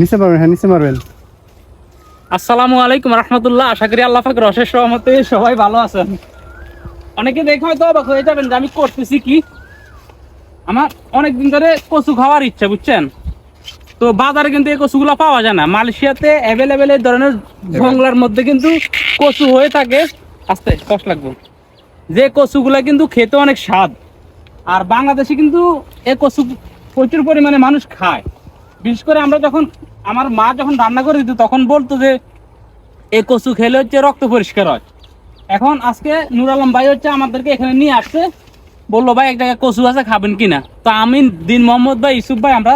নিচে মারবেন হ্যাঁ নিচে মারবেন। আসসালামু আলাইকুম রহমতুল্লাহ, আশা করি আল্লাহ পাকের অশেষ রহমতে সবাই ভালো আছেন। অনেকে দেখে হয়তো অবাক হয়ে যাবেন যে আমি করতেছি কি? আমার অনেক দিন ধরে কচু খাওয়ার ইচ্ছা, বুঝছেন? তো বাজারে কিন্তু এই কচুগুলো পাওয়া যায় না। মালয়েশিয়াতে অ্যাভেলেবেল এই ধরনের জঙ্গলার মধ্যে কিন্তু কচু হয়ে থাকে। আস্তে কষ্ট লাগবে। যে কচুগুলা কিন্তু খেতে অনেক স্বাদ। আর বাংলাদেশে কিন্তু এই কচু প্রচুর পরিমাণে মানুষ খায়। বিশেষ করে আমরা যখন আমার মা যখন রান্না করে দিত, তখন বলতো যে এই কচু খেলে হচ্ছে রক্ত পরিষ্কার হয়। এখন আজকে নুর আলম ভাই হচ্ছে আমাদেরকে এখানে নিয়ে আসছে, বলল, ভাই, এক জায়গায় কচু আছে, খাবেন কিনা? তো আমি, দিন মোহাম্মদ ভাই ইসুফ ভাই, আমরা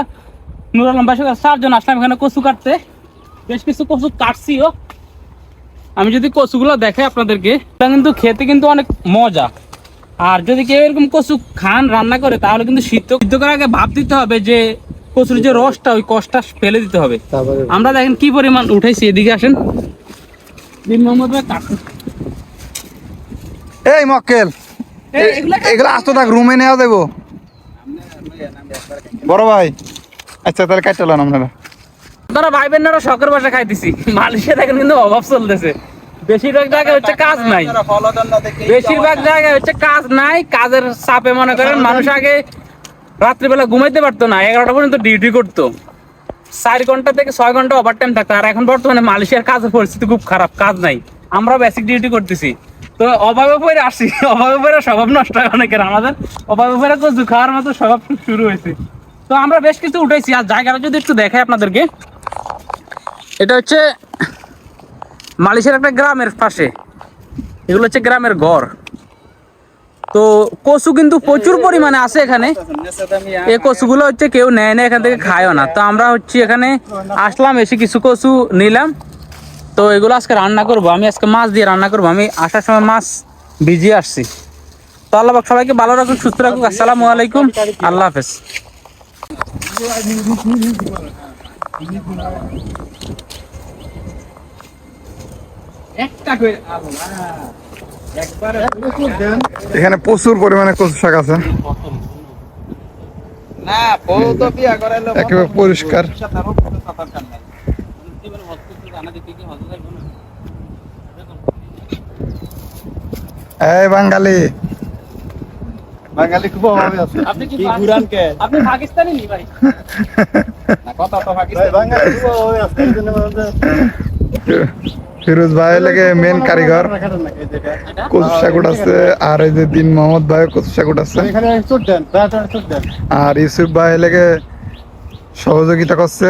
নুর আলম সাথে চারজন আসলাম এখানে কচু কাটতে। বেশ কিছু কচু কাটছিও। আমি যদি কচুগুলো দেখে আপনাদেরকে, এটা কিন্তু খেতে কিন্তু অনেক মজা। আর যদি কেউ এরকম কচু খান, রান্না করে, তাহলে কিন্তু সিদ্ধ সিদ্ধ করার আগে ভাব দিতে হবে যে কচুর যে রসটা ওই কষটা ফেলে দিতে হবে। আমরা দেখেন কি পরিমাণ উঠাইছি এদিকে আসেন। দিন মোহাম্মদ ভাই কাটুন। এই মক্কেল এই, এগুলা কাটুন। এগুলো আসতো থাক রুমে নেওয়া দেবো। বড় ভাই আচ্ছা তাহলে কাটলাম আপনারা। তারা ভাই বোনেরা শখের বাসা খাইতেছি। মালয়েশিয়া দেখেন কিন্তু অভাব চলতেছে। বেশিরভাগ জায়গায় হচ্ছে কাজ নাই। বেশিরভাগ জায়গায় হচ্ছে কাজ নাই কাজের চাপে মনে করেন মানুষ আগে রাত্রিবেলা ঘুমাইতে পারতো না, এগারোটা পর্যন্ত ডিউটি করতো। চার ঘণ্টা থেকে ছয় ঘণ্টা ওভার টাইম থাকতো, আর এখন বর্তমানে মালয়েশিয়ার কাজের পরিস্থিতি খুব খারাপ, কাজ নাই। আমরা বেসিক ডিউটি করতেছি। তো অভাবে পরে আসি, অভাবে পরে স্বভাব নষ্ট হয় অনেকের, আমাদের অভাবে পরে কচু খাওয়ার মতো স্বভাব শুরু হয়েছে। তো আমরা বেশ কিছু উঠেছি আর জায়গাটা যদি একটু দেখাই আপনাদেরকে। এটা হচ্ছে মালয়েশিয়ার একটা গ্রামের পাশে। এগুলো হচ্ছে গ্রামের ঘর। তো কচু কিন্তু প্রচুর পরিমাণে আছে এখানে। এই কচুগুলো হচ্ছে কেউ নেয় না, এখান থেকে খায়ও না। তো আমরা হচ্ছে এখানে আসলাম, এসে কিছু কচু নিলাম। তো এগুলো আজকে রান্না করব। আমি আজকে মাছ দিয়ে রান্না করব। আমি আসার সময় মাছ ভিজিয়ে আসছি। তো আল্লাহ সবাইকে ভালো রাখুন সুস্থ রাখুন আসসালামু আলাইকুম। আল্লাহ হাফেজ। একটা করে এখানে প্রচুর পরিমাণে কচু শাক আছে। না বউ বিয়া করাইলো একেবারে পরিষ্কার। এই বাঙালি। বাঙালি খুব অভাবে আছে। আপনি কি কি ঘুরান কে? আপনি পাকিস্তানি নি ভাই? না, কথা তো পাকিস্তান। বাঙালি খুব অভাবে আছে ফিরোজ ভাই লাগে মেন কারিগর। আছে কচু শাকুট আছে আর এই যে দিন মোহাম্মদ ভাই কচু শাকুট দেন আর ইউসুফ ভাই লাগে সহযোগিতা করছে।